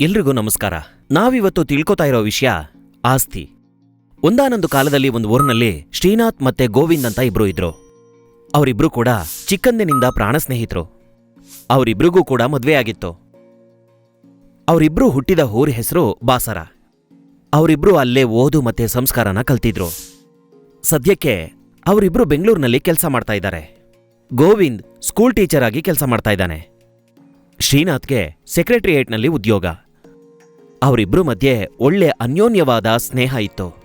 ಎಲ್ರಿಗೂ ನಮಸ್ಕಾರ. ನಾವಿವತ್ತು ತಿಳ್ಕೊತಾ ಇರೋ ವಿಷಯ ಆಸ್ತಿ. ಒಂದಾನೊಂದು ಕಾಲದಲ್ಲಿ ಒಂದು ಊರಿನಲ್ಲಿ ಶ್ರೀನಾಥ್ ಮತ್ತೆ ಗೋವಿಂದ್ ಅಂತ ಇಬ್ರು ಇದ್ರು. ಅವರಿಬ್ರು ಕೂಡ ಚಿಕ್ಕಂದಿನಿಂದ ಪ್ರಾಣ ಸ್ನೇಹಿತರು. ಅವರಿಬ್ರಿಗೂ ಕೂಡ ಮದ್ವೆ ಆಗಿತ್ತು. ಅವರಿಬ್ರು ಹುಟ್ಟಿದ ಊರ ಹೆಸರು ಬಾಸರ. ಅವರಿಬ್ರು ಅಲ್ಲೇ ಓದು ಮತ್ತೆ ಸಂಸ್ಕಾರನ ಕಲ್ತಿದ್ರು. ಸದ್ಯಕ್ಕೆ ಅವರಿಬ್ರು ಬೆಂಗಳೂರಿನಲ್ಲಿ ಕೆಲಸ ಮಾಡ್ತಾ ಇದ್ದಾರೆ. ಗೋವಿಂದ್ ಸ್ಕೂಲ್ ಟೀಚರ್ ಆಗಿ ಕೆಲಸ ಮಾಡ್ತಾ ಇದ್ದಾನೆ. ಶ್ರೀನಾಥ್ಗೆ ಸೆಕ್ರೆಟರಿಯೇಟ್ನಲ್ಲಿ ಉದ್ಯೋಗ. ಅವರಿಬ್ರು ಮಧ್ಯೆ ಒಳ್ಳೆ ಅನ್ಯೋನ್ಯವಾದ ಸ್ನೇಹ ಇತ್ತು.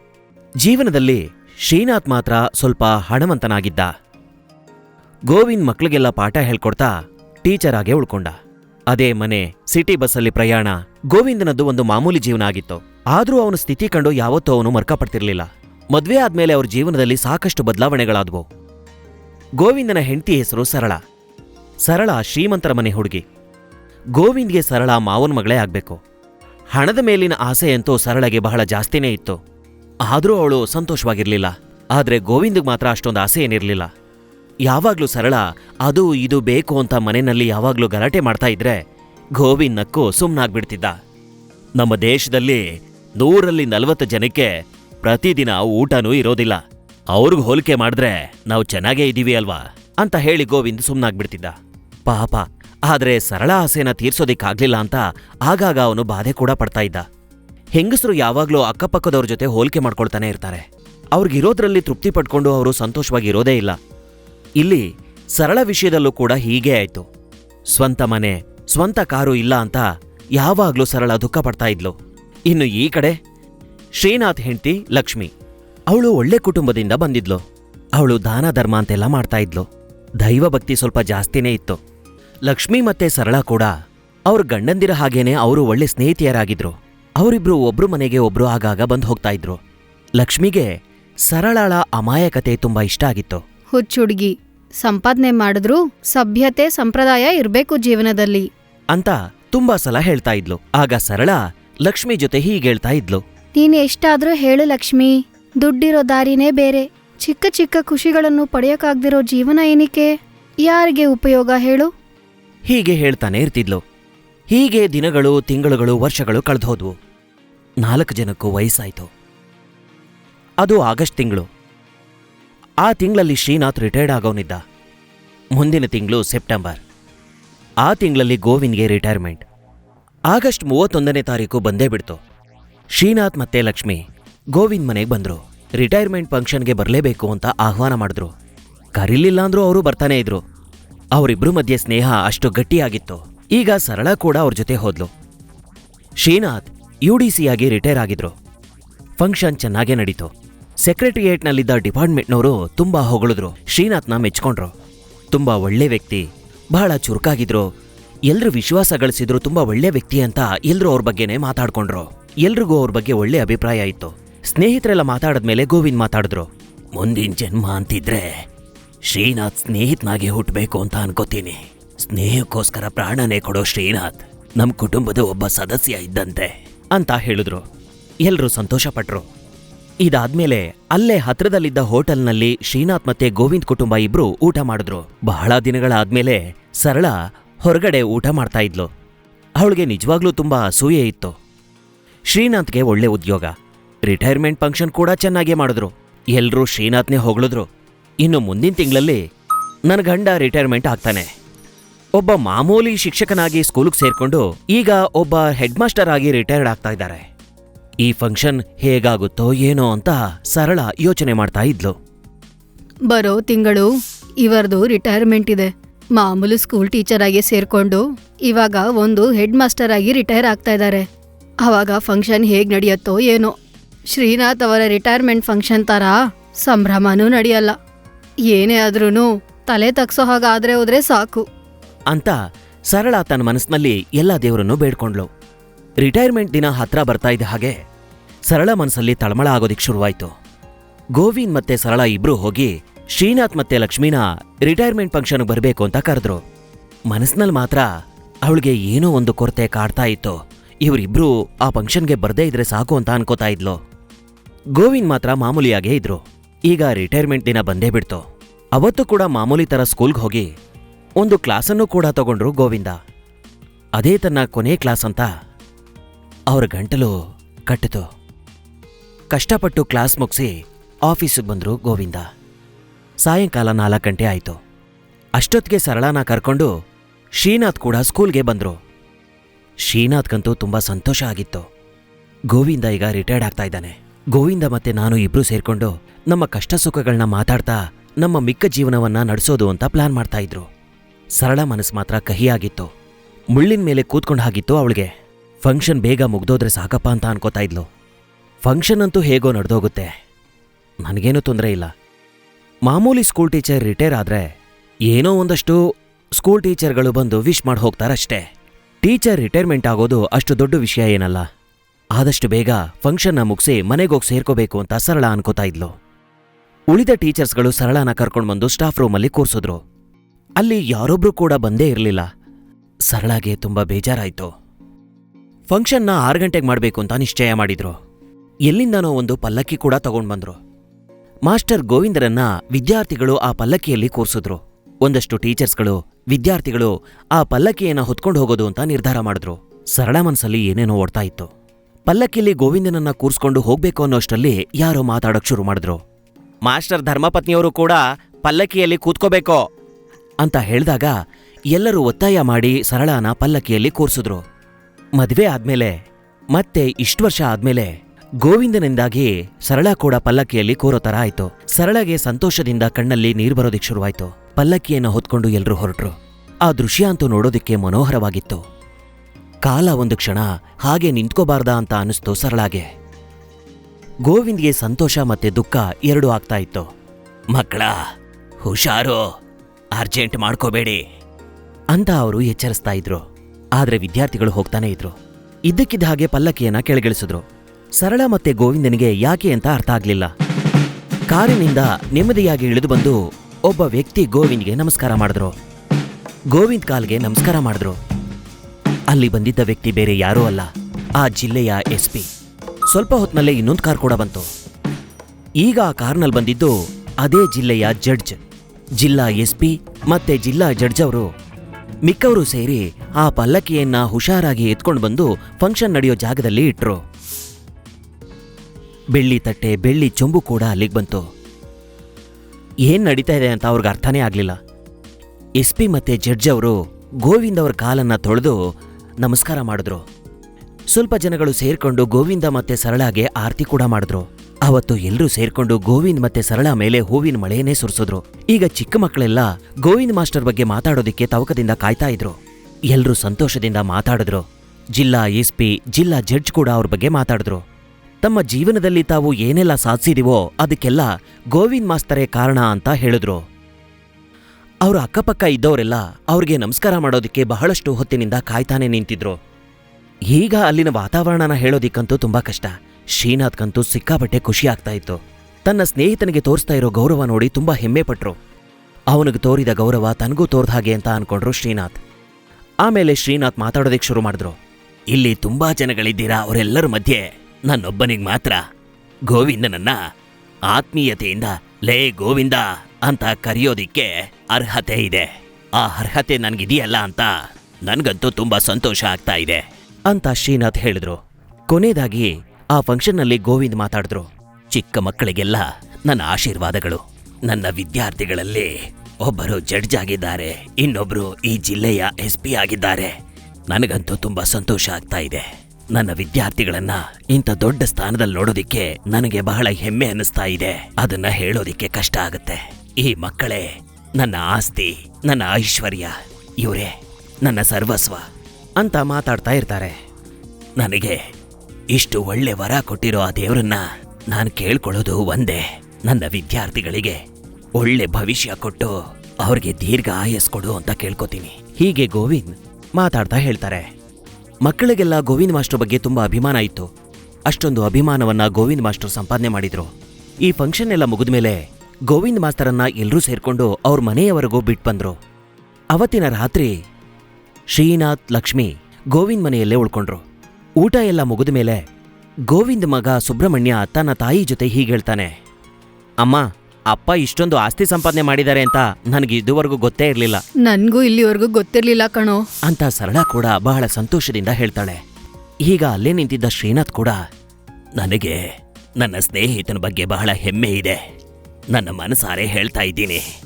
ಜೀವನದಲ್ಲಿ ಶ್ರೀನಾಥ್ ಮಾತ್ರ ಸ್ವಲ್ಪ ಹಣವಂತನಾಗಿದ್ದ. ಗೋವಿಂದ್ ಮಕ್ಕಳಿಗೆಲ್ಲ ಪಾಠ ಹೇಳ್ಕೊಡ್ತಾ ಟೀಚರ್ ಆಗೇ ಉಳ್ಕೊಂಡ. ಅದೇ ಮನೆ ಸಿಟಿ ಬಸ್ಸಲ್ಲಿ ಪ್ರಯಾಣ ಗೋವಿಂದನದ್ದು ಒಂದು ಮಾಮೂಲಿ ಜೀವನ ಆಗಿತ್ತು. ಆದರೂ ಅವನ ಸ್ಥಿತಿ ಕಂಡು ಯಾವತ್ತೂ ಅವನು ಮರ್ಕಪಡ್ತಿರ್ಲಿಲ್ಲ. ಮದ್ವೆ ಆದ್ಮೇಲೆ ಅವ್ರ ಜೀವನದಲ್ಲಿ ಸಾಕಷ್ಟು ಬದಲಾವಣೆಗಳಾದವು. ಗೋವಿಂದನ ಹೆಂಡತಿ ಹೆಸರು ಸರಳ. ಸರಳ ಶ್ರೀಮಂತರ ಮನೆ ಹುಡುಗಿ. ಗೋವಿಂದ್ಗೆ ಸರಳ ಮಾವನ ಮಗಳೇ ಆಗ್ಬೇಕು. ಹಣದ ಮೇಲಿನ ಆಸೆಯಂತೂ ಸರಳಗೆ ಬಹಳ ಜಾಸ್ತಿನೇ ಇತ್ತು. ಆದರೂ ಅವಳು ಸಂತೋಷವಾಗಿರಲಿಲ್ಲ. ಆದರೆ ಗೋವಿಂದ್ಗೆ ಮಾತ್ರ ಅಷ್ಟೊಂದು ಆಸೆ ಏನಿರಲಿಲ್ಲ. ಯಾವಾಗ್ಲೂ ಸರಳ, ಅದು ಇದು ಬೇಕು ಅಂತ ಮನೆಯಲ್ಲಿ ಯಾವಾಗ್ಲೂ ಗಲಾಟೆ ಮಾಡ್ತಾ ಇದ್ರೆ ಗೋವಿಂದ್ ಸುಮ್ಮನಾಗ್ಬಿಡ್ತಿದ್ದ ನಮ್ಮ ದೇಶದಲ್ಲಿ ನೂರಲ್ಲಿ ನಲವತ್ತು ಜನಕ್ಕೆ ಪ್ರತಿದಿನ ಊಟನೂ ಇರೋದಿಲ್ಲ. ಅವ್ರಿಗೆ ಹೋಲಿಕೆ ಮಾಡಿದ್ರೆ ನಾವು ಚೆನ್ನಾಗೇ ಇದೀವಿ ಅಲ್ವಾ? ಅಂತ ಹೇಳಿ ಗೋವಿಂದ್ ಸುಮ್ಮನಾಗ್ಬಿಡ್ತಿದ್ದ ಪಾಪ ಆದ್ರೆ ಸರಳ ಆಸೆನ ತೀರ್ಸೋದಿಕ್ಕಾಗ್ಲಿಲ್ಲ ಅಂತ ಆಗಾಗ ಅವನು ಬಾಧೆ ಕೂಡ ಪಡ್ತಾ ಇದ್ದ. ಹೆಂಗಸರು ಯಾವಾಗಲೂ ಅಕ್ಕಪಕ್ಕದವ್ರ ಜೊತೆ ಹೋಲಿಕೆ ಮಾಡ್ಕೊಳ್ತಾನೆ ಇರ್ತಾರೆ. ಅವ್ರಿಗಿರೋದ್ರಲ್ಲಿ ತೃಪ್ತಿ ಪಡ್ಕೊಂಡು ಅವರು ಸಂತೋಷವಾಗಿ ಇರೋದೇ ಇಲ್ಲ. ಇಲ್ಲಿ ಸರಳ ವಿಷಯದಲ್ಲೂ ಕೂಡ ಹೀಗೇ ಆಯ್ತು. ಸ್ವಂತ ಮನೆ, ಸ್ವಂತ ಕಾರು ಇಲ್ಲ ಅಂತ ಯಾವಾಗ್ಲೂ ಸರಳ ದುಃಖ ಪಡ್ತಾ ಇದ್ಲು. ಇನ್ನು ಈ ಕಡೆ ಶ್ರೀನಾಥ್ ಹೆಂಡ್ತಿ ಲಕ್ಷ್ಮಿ. ಅವಳು ಒಳ್ಳೆ ಕುಟುಂಬದಿಂದ ಬಂದಿದ್ಲು. ಅವಳು ದಾನ ಧರ್ಮ ಅಂತೆಲ್ಲ ಮಾಡ್ತಾ ಇದ್ಲು. ದೈವಭಕ್ತಿ ಸ್ವಲ್ಪ ಜಾಸ್ತಿನೇ ಇತ್ತು. ಲಕ್ಷ್ಮಿ ಮತ್ತೆ ಸರಳ ಕೂಡ ಅವ್ರ ಗಂಡಂದಿರ ಹಾಗೇನೆ ಅವರು ಒಳ್ಳೆ ಸ್ನೇಹಿತೆಯರಾಗಿದ್ರು. ಅವರಿಬ್ರು ಒಬ್ರು ಮನೆಗೆ ಒಬ್ರು ಆಗಾಗ ಬಂದು ಹೋಗ್ತಾ ಇದ್ರು. ಲಕ್ಷ್ಮಿಗೆ ಸರಳಳ ಅಮಾಯಕತೆ ತುಂಬಾ ಇಷ್ಟ ಆಗಿತ್ತು. ಹುಚ್ಚುಡುಗಿ ಸಂಪಾದನೆ ಮಾಡಿದ್ರು ಸಭ್ಯತೆ ಸಂಪ್ರದಾಯ ಇರ್ಬೇಕು ಜೀವನದಲ್ಲಿ. ಅಂತ ತುಂಬಾ ಸಲ ಹೇಳ್ತಾ ಇದ್ಲು. ಆಗ ಸರಳ ಲಕ್ಷ್ಮಿ ಜೊತೆ ಹೀಗೇಳ್ತಾ ಇದ್ಲು. ನೀನು ಎಷ್ಟಾದ್ರೂ ಹೇಳು ಲಕ್ಷ್ಮಿ ದುಡ್ಡಿರೋ ದಾರಿನೇ ಬೇರೆ. ಚಿಕ್ಕ ಚಿಕ್ಕ ಖುಷಿಗಳನ್ನು ಪಡೆಯಕಾಗ್ದಿರೋ ಜೀವನ ಏನಿಕೆ ಯಾರಿಗೆ ಉಪಯೋಗ ಹೇಳು? ಹೀಗೆ ಹೇಳ್ತಾನೆ ಇರ್ತಿದ್ಲು. ಹೀಗೆ ದಿನಗಳು, ತಿಂಗಳುಗಳು, ವರ್ಷಗಳು ಕಳೆದೋದ್ವು. ನಾಲ್ಕು ಜನಕ್ಕೂ ವಯಸ್ಸಾಯಿತು. ಅದು ಆಗಸ್ಟ್ ತಿಂಗಳು. ಆ ತಿಂಗಳಲ್ಲಿ ಶ್ರೀನಾಥ್ ರಿಟೈರ್ಡ್ ಆಗೋನಿದ್ದ. ಮುಂದಿನ ತಿಂಗಳು ಸೆಪ್ಟೆಂಬರ್. ಆ ತಿಂಗಳಲ್ಲಿ ಗೋವಿಂದ್ಗೆ ರಿಟೈರ್ಮೆಂಟ್ ಆಗಸ್ಟ್ ಮೂವತ್ತೊಂದನೇ ತಾರೀಕು ಬಂದೇ ಬಿಡ್ತು. ಶ್ರೀನಾಥ್ ಮತ್ತೆ ಲಕ್ಷ್ಮಿ ಗೋವಿಂದ್ ಮನೆಗೆ ಬಂದರು. ರಿಟೈರ್ಮೆಂಟ್ ಫಂಕ್ಷನ್ಗೆ ಬರಲೇಬೇಕು ಅಂತ ಆಹ್ವಾನ ಮಾಡಿದ್ರು. ಕರೀಲಿಲ್ಲ ಅಂದ್ರೂ ಅವರು ಬರ್ತಾನೆ ಇದ್ರು. ಅವರಿಬ್ರು ಮಧ್ಯೆ ಸ್ನೇಹ ಅಷ್ಟು ಗಟ್ಟಿಯಾಗಿತ್ತು. ಈಗ ಸರಳ ಕೂಡ ಅವ್ರ ಜೊತೆ ಹೋದ್ಲು. ಶ್ರೀನಾಥ್ ಯು ಡಿ ಸಿಯಾಗಿ ರಿಟೈರ್ ಆಗಿದ್ರು. ಫಂಕ್ಷನ್ ಚೆನ್ನಾಗೇ ನಡೀತು. ಸೆಕ್ರೆಟರಿಯೇಟ್ನಲ್ಲಿದ್ದ ಡಿಪಾರ್ಟ್ಮೆಂಟ್ನವರು ತುಂಬಾ ಹೊಗಳಿದ್ರು. ಶ್ರೀನಾಥ್ನ ಮೆಚ್ಕೊಂಡ್ರು. ತುಂಬಾ ಒಳ್ಳೆ ವ್ಯಕ್ತಿ. ಬಹಳ ಚುರುಕಾಗಿದ್ರು. ಎಲ್ರು ವಿಶ್ವಾಸ ಗಳಿಸಿದ್ರು ತುಂಬಾ ಒಳ್ಳೆ ವ್ಯಕ್ತಿ ಅಂತ ಎಲ್ರು ಅವ್ರ ಬಗ್ಗೆನೇ ಮಾತಾಡ್ಕೊಂಡ್ರು. ಎಲ್ರಿಗೂ ಅವ್ರ ಬಗ್ಗೆ ಒಳ್ಳೆ ಅಭಿಪ್ರಾಯ ಇತ್ತು. ಸ್ನೇಹಿತರೆಲ್ಲ ಮಾತಾಡದ್ಮೇಲೆ ಗೋವಿಂದ್ ಮಾತಾಡಿದ್ರು. ಮುಂದಿನ ಜನ್ಮ ಅಂತಿದ್ರೆ ಶ್ರೀನಾಥ್ ಸ್ನೇಹಿತನಾಗಿ ಹುಟ್ಟಬೇಕು ಅಂತ ಅನ್ಕೋತೀನಿ. ಸ್ನೇಹಕ್ಕೋಸ್ಕರ ಪ್ರಾಣನೇ ಕೊಡೋ ಶ್ರೀನಾಥ್ ನಮ್ಮ ಕುಟುಂಬದ ಒಬ್ಬ ಸದಸ್ಯ ಇದ್ದಂತೆ ಅಂತ ಹೇಳಿದ್ರು. ಎಲ್ಲರೂ ಸಂತೋಷಪಟ್ರು. ಇದಾದ್ಮೇಲೆ ಅಲ್ಲೇ ಹತ್ರದಲ್ಲಿದ್ದ ಹೋಟೆಲ್ನಲ್ಲಿ ಶ್ರೀನಾಥ್ ಮತ್ತೆ ಗೋವಿಂದ್ ಕುಟುಂಬ ಇಬ್ರು ಊಟ ಮಾಡಿದ್ರು. ಬಹಳ ದಿನಗಳಾದ್ಮೇಲೆ ಸರಳ ಹೊರಗಡೆ ಊಟ ಮಾಡ್ತಾ ಇದ್ಲು. ಅವಳಿಗೆ ನಿಜವಾಗ್ಲೂ ತುಂಬಾ ಅಸೂಯೆ ಇತ್ತು. ಶ್ರೀನಾಥ್ಗೆ ಒಳ್ಳೆ ಉದ್ಯೋಗ. ರಿಟೈರ್ಮೆಂಟ್ ಫಂಕ್ಷನ್ ಕೂಡ ಚೆನ್ನಾಗೇ ಮಾಡಿದ್ರು. ಎಲ್ರೂ ಶ್ರೀನಾಥ್ನೇ ಹೊಗಳಿದ್ರು. ಇನ್ನು ಮುಂದಿನ ತಿಂಗಳಲ್ಲಿ ನನ್ನ ಗಂಡ ರಿಟೈರ್ಮೆಂಟ್ ಆಗ್ತಾನೆ. ಒಬ್ಬ ಮಾಮೂಲಿ ಶಿಕ್ಷಕನಾಗಿ ಸ್ಕೂಲಿಗೆ ಸೇರಿಕೊಂಡು ಈಗ ಒಬ್ಬ ಹೆಡ್ ಮಾಸ್ಟರ್ ಆಗಿ ರಿಟೈರ್ಡ್ ಆಗ್ತಾ ಇದ್ದಾರೆ. ಈ ಫಂಕ್ಷನ್ ಹೇಗಾಗುತ್ತೋ ಏನೋ ಅಂತ ಸರಳ ಯೋಚನೆ ಮಾಡ್ತಾ ಇದ್ಲು. ಬರೋ ತಿಂಗಳು ಇವರದು ರಿಟೈರ್ಮೆಂಟ್ ಇದೆ. ಮಾಮೂಲು ಸ್ಕೂಲ್ ಟೀಚರ್ ಆಗಿ ಸೇರ್ಕೊಂಡು ಇವಾಗ ಒಂದು ಹೆಡ್ ಮಾಸ್ಟರ್ ಆಗಿ ರಿಟೈರ್ ಆಗ್ತಾ ಇದ್ದಾರೆ. ಅವಾಗ ಫಂಕ್ಷನ್ ಹೇಗ್ ನಡೆಯತ್ತೋ ಏನೋ. ಶ್ರೀನಾಥ್ ಅವರ ರಿಟೈರ್ಮೆಂಟ್ ಫಂಕ್ಷನ್ ತರ ಸಂಭ್ರಮನೂ ನಡೆಯಲ್ಲ. ಏನೇ ಆದ್ರೂ ತಲೆ ತಗ್ಸೋ ಹಾಗಾದ್ರೆ ಹೋದ್ರೆ ಸಾಕು. ಅಂತ ಸರಳ ತನ್ನ ಮನಸ್ಸಿನಲ್ಲಿ ಎಲ್ಲ ದೇವರನ್ನು ಬೇಡ್ಕೊಂಡ್ಳು. ರಿಟೈರ್ಮೆಂಟ್ ದಿನ ಹತ್ರ ಬರ್ತಾ ಇದ್ದ ಹಾಗೆ ಸರಳ ಮನಸ್ಸಲ್ಲಿ ತಳಮಳ ಆಗೋದಿಕ್ ಶುರುವಾಯ್ತು. ಗೋವಿಂದ್ ಮತ್ತೆ ಸರಳ ಇಬ್ರು ಹೋಗಿ ಶ್ರೀನಾಥ್ ಮತ್ತೆ ಲಕ್ಷ್ಮೀನ ರಿಟೈರ್ಮೆಂಟ್ ಫಂಕ್ಷನ್ಗೆ ಬರಬೇಕು ಅಂತ ಕರೆದ್ರು. ಮನಸ್ಸಿನಲ್ಲಿ ಮಾತ್ರ ಅವಳಿಗೆ ಏನೋ ಒಂದು ಕೊರತೆ ಕಾಡ್ತಾ ಇತ್ತು. ಇವರಿಬ್ರು ಆ ಫಂಕ್ಷನ್ಗೆ ಬರದೇ ಇದ್ರೆ ಸಾಕು ಅಂತ ಅನ್ಕೋತಾ ಇದ್ಲು. ಗೋವಿಂದ್ ಮಾತ್ರ ಮಾಮೂಲಿಯಾಗೇ ಇದ್ರು. ಈಗ ರಿಟೈರ್ಮೆಂಟ್ ದಿನ ಬಂದೇ ಬಿಡ್ತು. ಅವತ್ತು ಕೂಡ ಮಾಮೂಲಿ ತರ ಸ್ಕೂಲ್ಗೆ ಹೋಗಿ ಒಂದು ಕ್ಲಾಸನ್ನು ಕೂಡ ತಗೊಂಡ್ರು ಗೋವಿಂದ. ಅದೇ ತನ್ನ ಕೊನೆ ಕ್ಲಾಸ್ ಅಂತ ಅವ್ರ ಗಂಟಲು ಕಟ್ಟಿತು. ಕಷ್ಟಪಟ್ಟು ಕ್ಲಾಸ್ ಮುಗಿಸಿ ಆಫೀಸಿಗೆ ಬಂದ್ರು ಗೋವಿಂದ. ಸಾಯಂಕಾಲ ನಾಲ್ಕು ಗಂಟೆ ಆಯಿತು. ಅಷ್ಟೊತ್ತಿಗೆ ಸರಳನ ಕರ್ಕೊಂಡು ಶ್ರೀನಾಥ್ ಕೂಡ ಸ್ಕೂಲ್ಗೆ ಬಂದ್ರು. ಶ್ರೀನಾಥ್ಗಂತೂ ತುಂಬ ಸಂತೋಷ ಆಗಿತ್ತು. ಗೋವಿಂದ ಈಗ ರಿಟೈರ್ಡ್ ಆಗ್ತಾ ಇದ್ದಾನೆ. ಗೋವಿಂದ ಮತ್ತೆ ನಾನು ಇಬ್ರು ಸೇರ್ಕೊಂಡು ನಮ್ಮ ಕಷ್ಟ ಸುಖಗಳನ್ನ ಮಾತಾಡ್ತಾ ನಮ್ಮ ಮಿಕ್ಕ ಜೀವನವನ್ನ ನಡೆಸೋದು ಅಂತ ಪ್ಲಾನ್ ಮಾಡ್ತಾ ಇದ್ರು. ಸರಳ ಮನಸ್ಸು ಮಾತ್ರ ಕಹಿಯಾಗಿತ್ತು. ಮುಳ್ಳಿನ ಮೇಲೆ ಕೂತ್ಕೊಂಡು ಹಾಗಿತ್ತು ಅವಳಿಗೆ. ಫಂಕ್ಷನ್ ಬೇಗ ಮುಗ್ದೋದ್ರೆ ಸಾಕಪ್ಪ ಅಂತ ಅನ್ಕೋತಾ ಇದ್ಲು. ಫಂಕ್ಷನ್ ಅಂತೂ ಹೇಗೋ ನಡೆದೋಗುತ್ತೆ. ನನಗೇನೂ ತೊಂದರೆ ಇಲ್ಲ. ಮಾಮೂಲಿ ಸ್ಕೂಲ್ ಟೀಚರ್ ರಿಟೈರ್ ಆದರೆ ಏನೋ ಒಂದಷ್ಟು ಸ್ಕೂಲ್ ಟೀಚರ್ಗಳು ಬಂದು ವಿಶ್ ಮಾಡಿ ಹೋಗ್ತಾರಷ್ಟೇ. ಟೀಚರ್ ರಿಟೈರ್ಮೆಂಟ್ ಆಗೋದು ಅಷ್ಟು ದೊಡ್ಡ ವಿಷಯ ಏನಲ್ಲ. ಆದಷ್ಟು ಬೇಗ ಫಂಕ್ಷನ್ನ ಮುಗಿಸಿ ಮನೆಗೋಗಿ ಸೇರ್ಕೋಬೇಕು ಅಂತ ಸರಳ ಅನ್ಕೋತಾ ಇದ್ಲು. ಉಳಿದ ಟೀಚರ್ಸ್ಗಳು ಸರಳನ ಕರ್ಕೊಂಡು ಬಂದು ಸ್ಟಾಫ್ ರೂಮಲ್ಲಿ ಕೂರ್ಸಿದ್ರು. ಅಲ್ಲಿ ಯಾರೊಬ್ರು ಕೂಡ ಬಂದೇ ಇರಲಿಲ್ಲ. ಸರಳಾಗೆ ತುಂಬಾ ಬೇಜಾರಾಯ್ತು. ಫಂಕ್ಷನ್ನ ಆರು ಗಂಟೆಗೆ ಮಾಡಬೇಕು ಅಂತ ನಿಶ್ಚಯ ಮಾಡಿದ್ರು. ಎಲ್ಲಿಂದನೋ ಒಂದು ಪಲ್ಲಕ್ಕಿ ಕೂಡ ತಗೊಂಡ್ ಬಂದ್ರು. ಮಾಸ್ಟರ್ ಗೋವಿಂದರನ್ನ ವಿದ್ಯಾರ್ಥಿಗಳು ಆ ಪಲ್ಲಕ್ಕಿಯಲ್ಲಿ ಕೂರ್ಸಿದ್ರು. ಒಂದಷ್ಟು ಟೀಚರ್ಸ್ಗಳು, ವಿದ್ಯಾರ್ಥಿಗಳು ಆ ಪಲ್ಲಕ್ಕಿಯನ್ನ ಹೊತ್ಕೊಂಡು ಹೋಗೋದು ಅಂತ ನಿರ್ಧಾರ ಮಾಡಿದ್ರು. ಸರಳ ಮನಸ್ಸಲ್ಲಿ ಏನೇನೋ ಓಡ್ತಾ ಇತ್ತು. ಪಲ್ಲಕ್ಕಿಲಿ ಗೋವಿಂದನನ್ನ ಕೂರಿಸ್ಕೊಂಡು ಹೋಗ್ಬೇಕು ಅನ್ನೋಷ್ಟರಲ್ಲಿ ಯಾರೋ ಮಾತಾಡೋಕ್ ಶುರು ಮಾಡಿದ್ರು. ಮಾಸ್ಟರ್ ಧರ್ಮಪತ್ನಿಯವರು ಕೂಡ ಪಲ್ಲಕ್ಕಿಯಲ್ಲಿ ಕೂತ್ಕೋಬೇಕು ಅಂತ ಹೇಳಿದಾಗ ಎಲ್ಲರೂ ಒತ್ತಾಯ ಮಾಡಿ ಸರಳಾನ ಪಲ್ಲಕ್ಕಿಯಲ್ಲಿ ಕೂರಿಸಿದ್ರು. ಮದುವೆ ಆದ್ಮೇಲೆ, ಮತ್ತೆ ಇಷ್ಟು ವರ್ಷ ಆದ್ಮೇಲೆ ಗೋವಿಂದನಿಂದಾಗಿ ಸರಳ ಕೂಡ ಪಲ್ಲಕ್ಕಿಯಲ್ಲಿ ಕೂರೋ ತರ ಆಯ್ತು. ಸರಳಗೆ ಸಂತೋಷದಿಂದ ಕಣ್ಣಲ್ಲಿ ನೀರು ಬರೋದಿಕ್ ಶುರುವಾಯ್ತು. ಪಲ್ಲಕ್ಕಿಯನ್ನು ಹೊತ್ಕೊಂಡು ಎಲ್ರೂ ಹೊರಟ್ರು. ಆ ದೃಶ್ಯ ಅಂತೂ ನೋಡೋದಿಕ್ಕೆ ಮನೋಹರವಾಗಿತ್ತು. ಕಾಲ ಒಂದು ಕ್ಷಣ ಹಾಗೆ ನಿಂತ್ಕೋಬಾರ್ದ ಅಂತ ಅನಿಸ್ತು ಸರಳಾಗೆ. ಗೋವಿಂದ್ಗೆ ಸಂತೋಷ ಮತ್ತೆ ದುಃಖ ಎರಡೂ ಆಗ್ತಾ ಇತ್ತು. ಮಕ್ಕಳ, ಹುಷಾರು, ಅರ್ಜೆಂಟ್ ಮಾಡ್ಕೋಬೇಡಿ ಅಂತ ಅವರು ಎಚ್ಚರಿಸ್ತಾ ಇದ್ರು. ಆದ್ರೆ ವಿದ್ಯಾರ್ಥಿಗಳು ಹೋಗ್ತಾನೆ ಇದ್ರು. ಇದ್ದಕ್ಕಿದ್ದ ಹಾಗೆ ಪಲ್ಲಕ್ಕಿಯನ್ನ ಕೆಳಗಿಳಿಸಿದ್ರು. ಸರಳ ಮತ್ತೆ ಗೋವಿಂದನಿಗೆ ಯಾಕೆ ಅಂತ ಅರ್ಥ ಆಗ್ಲಿಲ್ಲ. ಕಾರಿನಿಂದ ನೆಮ್ಮದಿಯಾಗಿ ಇಳಿದು ಬಂದು ಒಬ್ಬ ವ್ಯಕ್ತಿ ಗೋವಿಂದ್ಗೆ ನಮಸ್ಕಾರ ಮಾಡಿದ್ರು. ಗೋವಿಂದ್ ಕಾಲ್ಗೆ ನಮಸ್ಕಾರ ಮಾಡಿದ್ರು. ಅಲ್ಲಿ ಬಂದಿದ್ದ ವ್ಯಕ್ತಿ ಬೇರೆ ಯಾರೂ ಅಲ್ಲ, ಆ ಜಿಲ್ಲೆಯ ಎಸ್ ಪಿ. ಸ್ವಲ್ಪ ಹೊತ್ತಿನಲ್ಲೇ ಇನ್ನೊಂದು ಕಾರ್ ಕೂಡ ಬಂತು. ಈಗ ಆ ಕಾರ್ನಲ್ಲಿ ಬಂದಿದ್ದು ಅದೇ ಜಿಲ್ಲೆಯ ಜಡ್ಜ್, ಜಿಲ್ಲಾ ಎಸ್ ಪಿ ಮತ್ತೆ ಜಿಲ್ಲಾ ಜಡ್ಜ್ ಅವರು. ಮಿಕ್ಕವರು ಸೇರಿ ಆ ಪಲ್ಲಕ್ಕಿಯನ್ನ ಹುಷಾರಾಗಿ ಎತ್ಕೊಂಡು ಬಂದು ಫಂಕ್ಷನ್ ನಡೆಯೋ ಜಾಗದಲ್ಲಿ ಇಟ್ರು. ಬೆಳ್ಳಿ ತಟ್ಟೆ, ಬೆಳ್ಳಿ ಚೊಂಬು ಕೂಡ ಅಲ್ಲಿಗೆ ಬಂತು. ಏನ್ ನಡೀತಾ ಇದೆ ಅಂತ ಅವ್ರಿಗೆ ಅರ್ಥನೇ ಆಗ್ಲಿಲ್ಲ. ಎಸ್ ಪಿ ಮತ್ತೆ ಜಡ್ಜ್ ಅವರು ಗೋವಿಂದ್ ಅವ್ರ ಕಾಲನ್ನ ತೊಳೆದು ನಮಸ್ಕಾರ ಮಾಡಿದ್ರು. ಸ್ವಲ್ಪ ಜನಗಳು ಸೇರ್ಕೊಂಡು ಗೋವಿಂದ ಮತ್ತೆ ಸರಳಾಗೆ ಆರತಿ ಕೂಡ ಮಾಡಿದ್ರು. ಅವತ್ತು ಎಲ್ಲರೂ ಸೇರ್ಕೊಂಡು ಗೋವಿಂದ್ ಮತ್ತೆ ಸರಳ ಮೇಲೆ ಹೂವಿನ ಮಳೆಯನ್ನೇ ಸುರಿಸಿದ್ರು. ಈಗ ಚಿಕ್ಕ ಮಕ್ಕಳೆಲ್ಲ ಗೋವಿಂದ್ ಮಾಸ್ಟರ್ ಬಗ್ಗೆ ಮಾತಾಡೋದಿಕ್ಕೆ ತವಕದಿಂದ ಕಾಯ್ತಾ ಇದ್ರು. ಎಲ್ಲರೂ ಸಂತೋಷದಿಂದ ಮಾತಾಡಿದ್ರು. ಜಿಲ್ಲಾ ಎಸ್ ಪಿ ಜಿಲ್ಲಾ ಜಡ್ಜ್ ಕೂಡ ಅವ್ರ ಬಗ್ಗೆ ಮಾತಾಡಿದ್ರು. ತಮ್ಮ ಜೀವನದಲ್ಲಿ ತಾವು ಏನೆಲ್ಲ ಸಾಧಿಸಿದಿವೋ ಅದಕ್ಕೆಲ್ಲ ಗೋವಿಂದ್ ಮಾಸ್ತರೇ ಕಾರಣ ಅಂತ ಹೇಳಿದ್ರು. ಅವ್ರ ಅಕ್ಕಪಕ್ಕ ಇದ್ದವರೆಲ್ಲ ಅವ್ರಿಗೆ ನಮಸ್ಕಾರ ಮಾಡೋದಕ್ಕೆ ಬಹಳಷ್ಟು ಹೊತ್ತಿನಿಂದ ಕಾಯ್ತಾನೆ ನಿಂತಿದ್ರು. ಈಗ ಅಲ್ಲಿನ ವಾತಾವರಣನ ಹೇಳೋದಿಕ್ಕಂತೂ ತುಂಬಾ ಕಷ್ಟ. ಶ್ರೀನಾಥ್ಗಂತೂ ಸಿಕ್ಕಾಪಟ್ಟೆ ಖುಷಿ ಆಗ್ತಾ ಇತ್ತು. ತನ್ನ ಸ್ನೇಹಿತನಿಗೆ ತೋರಿಸ್ತಾ ಇರೋ ಗೌರವ ನೋಡಿ ತುಂಬಾ ಹೆಮ್ಮೆ ಪಟ್ರು. ಅವನಿಗೆ ತೋರಿದ ಗೌರವ ತನಗೂ ತೋರ್ದ ಹಾಗೆ ಅಂತ ಅನ್ಕೊಂಡ್ರು ಶ್ರೀನಾಥ್. ಆಮೇಲೆ ಶ್ರೀನಾಥ್ ಮಾತಾಡೋದಕ್ಕೆ ಶುರು ಮಾಡಿದ್ರು. ಇಲ್ಲಿ ತುಂಬಾ ಜನಗಳಿದ್ದೀರಾ ಅವರೆಲ್ಲರ ಮಧ್ಯೆ? ನನ್ನೊಬ್ಬನಿಗೆ ಮಾತ್ರ. ಗೋವಿಂದನನ್ನ ಆತ್ಮೀಯತೆಯಿಂದ, ಲೇ ಗೋವಿಂದ ಅಂತ ಕರೆಯೋದಿಕ್ಕೆ ಅರ್ಹತೆ ಇದೆ. ಆ ಅರ್ಹತೆ ನನ್ಗಿದೆಯಲ್ಲ ಅಂತ ನನಗಂತೂ ತುಂಬಾ ಸಂತೋಷ ಆಗ್ತಾ ಇದೆ ಅಂತ ಶ್ರೀನಾಥ್ ಹೇಳಿದ್ರು. ಕೊನೆಯದಾಗಿ ಆ ಫಂಕ್ಷನ್ನಲ್ಲಿ ಗೋವಿಂದ್ ಮಾತಾಡಿದ್ರು. ಚಿಕ್ಕ ಮಕ್ಕಳಿಗೆಲ್ಲ ನನ್ನ ಆಶೀರ್ವಾದಗಳು. ನನ್ನ ವಿದ್ಯಾರ್ಥಿಗಳಲ್ಲಿ ಒಬ್ಬರು ಜಡ್ಜ್ ಆಗಿದ್ದಾರೆ, ಇನ್ನೊಬ್ರು ಈ ಜಿಲ್ಲೆಯ ಎಸ್ ಪಿ ಆಗಿದ್ದಾರೆ. ನನಗಂತೂ ತುಂಬಾ ಸಂತೋಷ ಆಗ್ತಾ ಇದೆ. ನನ್ನ ವಿದ್ಯಾರ್ಥಿಗಳನ್ನ ಇಂಥ ದೊಡ್ಡ ಸ್ಥಾನದಲ್ಲಿ ನೋಡೋದಿಕ್ಕೆ ನನಗೆ ಬಹಳ ಹೆಮ್ಮೆ ಅನ್ನಿಸ್ತಾ ಇದೆ. ಅದನ್ನ ಹೇಳೋದಿಕ್ಕೆ ಕಷ್ಟ ಆಗುತ್ತೆ. ಈ ಮಕ್ಕಳೇ, ನನ್ನ ಆಸ್ತಿ, ನನ್ನ ಐಶ್ವರ್ಯ, ಇವರೇ, ನನ್ನ ಸರ್ವಸ್ವ ಅಂತ ಮಾತಾಡ್ತಾ ಇರ್ತಾರೆ. ನನಗೆ ಇಷ್ಟು ಒಳ್ಳೆ ವರ ಕೊಟ್ಟಿರೋ ಆ ದೇವರನ್ನ ನಾನು ಕೇಳ್ಕೊಳ್ಳೋದು ಒಂದೇ. ನನ್ನ ವಿದ್ಯಾರ್ಥಿಗಳಿಗೆ ಒಳ್ಳೆ ಭವಿಷ್ಯ ಕೊಟ್ಟು ಅವ್ರಿಗೆ ದೀರ್ಘ ಆಯಸ್ ಕೊಡು ಅಂತ ಕೇಳ್ಕೊತೀನಿ. ಹೀಗೆ ಗೋವಿಂದ್ ಮಾತಾಡ್ತಾ ಹೇಳ್ತಾರೆ. ಮಕ್ಕಳಿಗೆಲ್ಲ ಗೋವಿಂದ್ ಮಾಸ್ಟರ್ ಬಗ್ಗೆ ತುಂಬಾ ಅಭಿಮಾನ ಇತ್ತು. ಅಷ್ಟೊಂದು ಅಭಿಮಾನವನ್ನ ಗೋವಿಂದ್ ಮಾಸ್ಟರ್ ಸಂಪಾದನೆ ಮಾಡಿದ್ರು. ಈ ಫಂಕ್ಷನ್ ಎಲ್ಲ ಮುಗಿದ್ಮೇಲೆ ಗೋವಿಂದ್ ಮಾಸ್ತರನ್ನ ಎಲ್ಲರೂ ಸೇರಿಕೊಂಡು ಅವ್ರ ಮನೆಯವರೆಗೂ ಬಿಟ್ ಬಂದ್ರು. ಅವತ್ತಿನ ರಾತ್ರಿ ಶ್ರೀನಾಥ್ ಲಕ್ಷ್ಮಿ ಗೋವಿಂದ್ ಮನೆಯಲ್ಲೇ ಉಳ್ಕೊಂಡ್ರು. ಊಟ ಎಲ್ಲ ಮುಗಿದ ಮೇಲೆ ಗೋವಿಂದ್ ಮಗ ಸುಬ್ರಹ್ಮಣ್ಯ ತನ್ನ ತಾಯಿ ಜೊತೆ ಹೀಗೆ ಹೇಳ್ತಾನೆ ಅಮ್ಮ ಅಪ್ಪ ಇಷ್ಟೊಂದು ಆಸ್ತಿ ಸಂಪಾದನೆ ಮಾಡಿದ್ದಾರೆ ಅಂತ ನನಗೆ ಇದುವರೆಗೂ ಗೊತ್ತೇ ಇರಲಿಲ್ಲ. ನನ್ಗೂ ಇಲ್ಲಿವರೆಗೂ ಗೊತ್ತಿರ್ಲಿಲ್ಲ ಕಣೋ. ಅಂತ ಸರಳ ಕೂಡ ಬಹಳ ಸಂತೋಷದಿಂದ ಹೇಳ್ತಾಳೆ. ಈಗ ಅಲ್ಲೇ ನಿಂತಿದ್ದ ಶ್ರೀನಾಥ್ ಕೂಡ ನನಗೆ ನನ್ನ ಸ್ನೇಹಿತನ ಬಗ್ಗೆ ಬಹಳ ಹೆಮ್ಮೆ ಇದೆ. ನನ್ನ ಮನಸಾರೆ ಹೇಳ್ತಾ ಇದ್ದೀನಿ.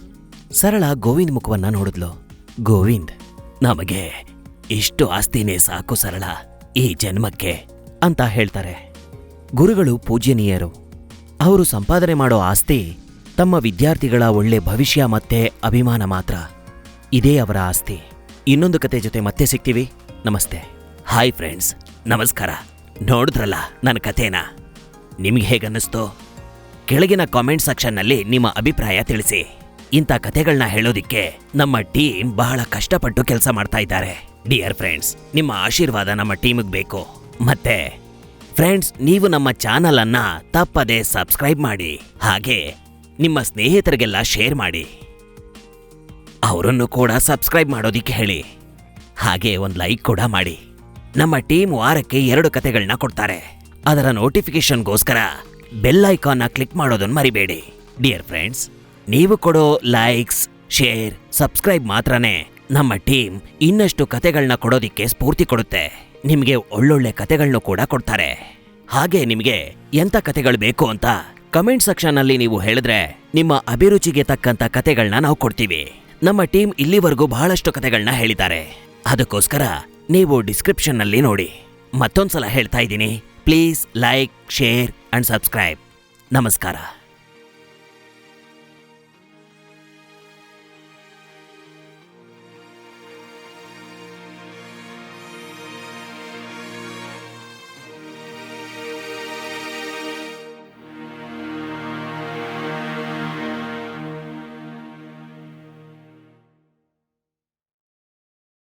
ಸರಳ ಗೋವಿಂದ್ ಮುಖವನ್ನ ನೋಡಿದ್ಲು. ಗೋವಿಂದ್, ನಮಗೆ ಇಷ್ಟು ಆಸ್ತಿನೇ ಸಾಕು ಸರಳ, ಈ ಜನ್ಮಕ್ಕೆ ಅಂತ ಹೇಳ್ತಾರೆ. ಗುರುಗಳು ಪೂಜ್ಯನೀಯರು. ಅವರು ಸಂಪಾದನೆ ಮಾಡೋ ಆಸ್ತಿ ತಮ್ಮ ವಿದ್ಯಾರ್ಥಿಗಳ ಒಳ್ಳೆ ಭವಿಷ್ಯ ಮತ್ತೆ ಅಭಿಮಾನ ಮಾತ್ರ. ಇದೇ ಅವರ ಆಸ್ತಿ. ಇನ್ನೊಂದು ಕತೆ ಜೊತೆ ಮತ್ತೆ ಸಿಗ್ತೀವಿ. ನಮಸ್ತೆ. ಹಾಯ್ ಫ್ರೆಂಡ್ಸ್, ನಮಸ್ಕಾರ. ನೋಡಿದ್ರಲ್ಲ ನನ್ನ ಕಥೆನ? ನಿಮ್ಗೆ ಹೇಗನ್ನಿಸ್ತು? ಕೆಳಗಿನ ಕಾಮೆಂಟ್ ಸೆಕ್ಷನ್ನಲ್ಲಿ ನಿಮ್ಮ ಅಭಿಪ್ರಾಯ ತಿಳಿಸಿ. ಇಂಥ ಕಥೆಗಳನ್ನ ಹೇಳೋದಿಕ್ಕೆ ನಮ್ಮ ಟೀಮ್ ಬಹಳ ಕಷ್ಟಪಟ್ಟು ಕೆಲಸ ಮಾಡ್ತಾ ಇದ್ದಾರೆ. ಡಿಯರ್ ಫ್ರೆಂಡ್ಸ್ ನಿಮ್ಮ ಆಶೀರ್ವಾದ ನಮ್ಮ ಟೀಮಿಗೆ ಬೇಕು. ಮತ್ತೆ ಫ್ರೆಂಡ್ಸ್ ನೀವು ನಮ್ಮ ಚಾನಲ್ ಅನ್ನ ತಪ್ಪದೆ ಸಬ್ಸ್ಕ್ರೈಬ್ ಮಾಡಿ. ಹಾಗೆ ನಿಮ್ಮ ಸ್ನೇಹಿತರಿಗೆಲ್ಲ ಶೇರ್ ಮಾಡಿ. ಅವರನ್ನು ಕೂಡ ಸಬ್ಸ್ಕ್ರೈಬ್ ಮಾಡೋದಿಕ್ಕೆ ಹೇಳಿ. ಹಾಗೆ ಒಂದು ಲೈಕ್ ಕೂಡ ಮಾಡಿ. ನಮ್ಮ ಟೀಮ್ ವಾರಕ್ಕೆ ಎರಡು ಕಥೆಗಳನ್ನ ಕೊಡ್ತಾರೆ. ಅದರ ನೋಟಿಫಿಕೇಶನ್ಗೋಸ್ಕರ ಬೆಲ್ ಐಕಾನ್ನ ಕ್ಲಿಕ್ ಮಾಡೋದನ್ನು ಮರಿಬೇಡಿ. ಡಿಯರ್ ಫ್ರೆಂಡ್ಸ್ ನೀವು ಕೊಡೋ ಲೈಕ್ಸ್ ಶೇರ್ ಸಬ್ಸ್ಕ್ರೈಬ್ ಮಾತ್ರನೇ ನಮ್ಮ ಟೀಮ್ ಇನ್ನಷ್ಟು ಕತೆಗಳನ್ನ ಕೊಡೋದಿಕ್ಕೆ ಸ್ಫೂರ್ತಿ ಕೊಡುತ್ತೆ. ನಿಮಗೆ ಒಳ್ಳೊಳ್ಳೆ ಕತೆಗಳನ್ನು ಕೂಡ ಕೊಡ್ತಾರೆ. ಹಾಗೆ ನಿಮಗೆ ಎಂಥ ಕತೆಗಳು ಬೇಕು ಅಂತ ಕಮೆಂಟ್ ಸೆಕ್ಷನ್ನಲ್ಲಿ ನೀವು ಹೇಳಿದ್ರೆ ನಿಮ್ಮ ಅಭಿರುಚಿಗೆ ತಕ್ಕಂಥ ಕತೆಗಳನ್ನ ನಾವು ಕೊಡ್ತೀವಿ. ನಮ್ಮ ಟೀಮ್ ಇಲ್ಲಿವರೆಗೂ ಬಹಳಷ್ಟು ಕತೆಗಳನ್ನ ಹೇಳಿದ್ದಾರೆ. ಅದಕ್ಕೋಸ್ಕರ ನೀವು ಡಿಸ್ಕ್ರಿಪ್ಷನ್ನಲ್ಲಿ ನೋಡಿ. ಮತ್ತೊಂದ್ಸಲ ಹೇಳ್ತಾ ಇದ್ದೀನಿ. Please like share and subscribe ನಮಸ್ಕಾರ